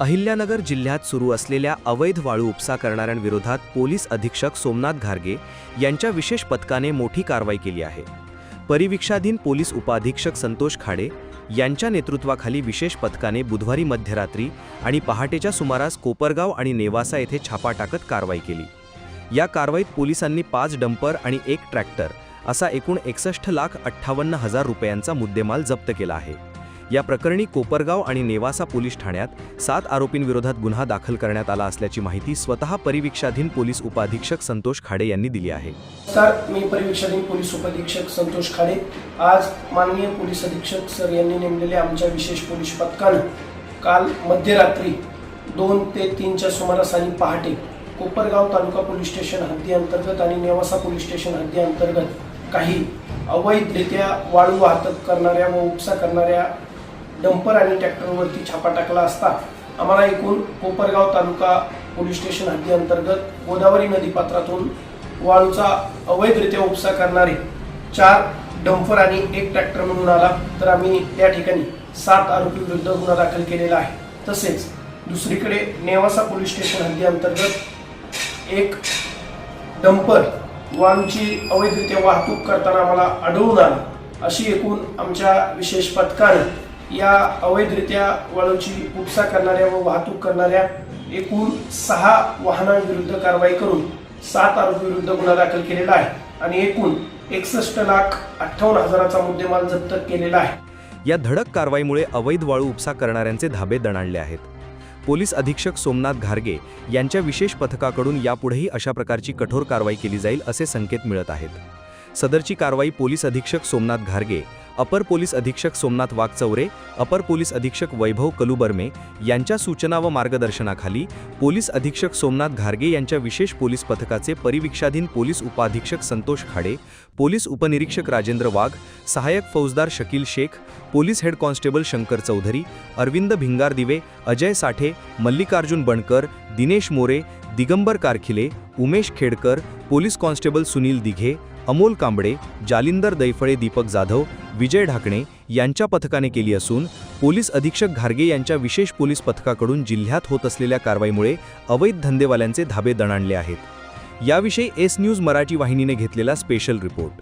अहिल्यानगर जिल्ह्यात सुरू असलेल्या अवैध वाळू उपसा करणाऱ्यांविरोधात पोलीस अधीक्षक सोमनाथ घारगे यांच्या विशेष पथकाने मोठी कारवाई केली आहे. परिविक्षाधीन पोलीस उपाधीक्षक संतोष खाडे यांच्या नेतृत्वाखाली विशेष पथकाने बुधवारी मध्यरात्री आणि पहाटेच्या सुमारास कोपरगाव आणि नेवासा येथे छापा टाकत कारवाई केली. या कारवाईत पोलिसांनी पाच डंपर आणि एक ट्रॅक्टर असा एकूण एकसष्ट लाख अठ्ठावन्न हजार रुपयांचा मुद्देमाल जप्त केला आहे. या प्रकरणी कोपरगाव आणि नेवासा पोलीस ठाण्यात सात आरोपींविरोधात गुन्हा दाखल करण्यात आला असल्याची माहिती स्वतः परिवीक्षाधीन पोलीस उपाधीक्षक संतोष खाडे यांनी दिली आहे. नमस्कार मी परिवीक्षाधीन पोलीस उपाधीक्षक संतोष खाडे आज माननीय पोलीस अधीक्षक सर यांनी नेमलेल्या आमच्या विशेष पोलीस पथकानं काल मध्यरात्री दोन ते तीनच्या सुमारास आणि पहाटे कोपरगाव तालुका पोलीस स्टेशन हद्दी अंतर्गत आणि नेवासा पोलीस स्टेशन हद्दी अंतर्गत काही अवैधरित्या वाळू वाहतूक करणाऱ्या व उपसा करणाऱ्या डंपर आणि ट्रॅक्टरवरती छापा टाकला असता आम्हाला एकूण कोपरगाव तालुका पोलीस स्टेशन हद्दीअंतर्गत गोदावरी नदीपात्रातून वाळूचा अवैधरित्या उपसा करणारे चार डंपर आणि एक ट्रॅक्टर म्हणून आला तर आम्ही त्या ठिकाणी सात आरोपी विरुद्ध गुन्हा दाखल केलेला आहे. तसेच दुसरीकडे नेवासा पोलीस स्टेशन हद्दीअंतर्गत एक डंपर वाळूची अवैधरित्या वाहतूक करताना आम्हाला आढळून आला. अशी एकूण आमच्या विशेष पथकाने या अवैधरित्या वाळूची उपसा करणाऱ्या व वाहतूक करणाऱ्या एकूण सहा वाहनांविरुद्ध कारवाई करून सात आरोपीविरुद्ध गुन्हा दाखल केलेला आहे आणि एकूण एकसष्ट लाख अठ्ठावन्न हजाराचा मुद्देमाल जप्त केलेला आहे. या धडक कारवाईमुळे अवैध वाळू उपसा करणाऱ्यांचे धाबे दणाणले आहेत. पोलीस अधीक्षक सोमनाथ घारगे यांच्या विशेष पथकाकडून यापुढेही अशा प्रकारची कठोर कारवाई केली जाईल असे संकेत मिळत आहेत. सदरची कारवाई पोलीस अधीक्षक सोमनाथ घारगे अपर पोलीस अधीक्षक सोमनाथ वाघचौरे अपर पोलीस अधीक्षक वैभव कलुबर्मे यांच्या सूचना व मार्गदर्शनाखाली पोलीस अधीक्षक सोमनाथ घारगे यांच्या विशेष पोलीस पथकाचे परिविक्षाधीन पोलीस उपाधीक्षक संतोष खाडे पोलीस उपनिरीक्षक राजेंद्र वाघ सहाय्यक फौजदार Shakil Shaikh police head constable Shankar Chaudhari Arvind Bhingardive Ajay Sathe Mallikarjun Bankar Dinesh More Digambar Karkhile Umesh Khedkar police constable Sunil Dighe Amol Kamble Jalinder Daiphale Deepak Jadhav Vijay Dhakne यांच्या पथकाने केली असून police अधीक्षक घारगे यांच्या विशेष police पथकाकडून जिल्ह्यात होत असलेल्या कारवाईमुळे अवैध धंदेवाल्यांचे धाबे दणाणले आहेत. याविषयी एस न्यूज मराठी वाहिनीने घेतलेला स्पेशल रिपोर्ट.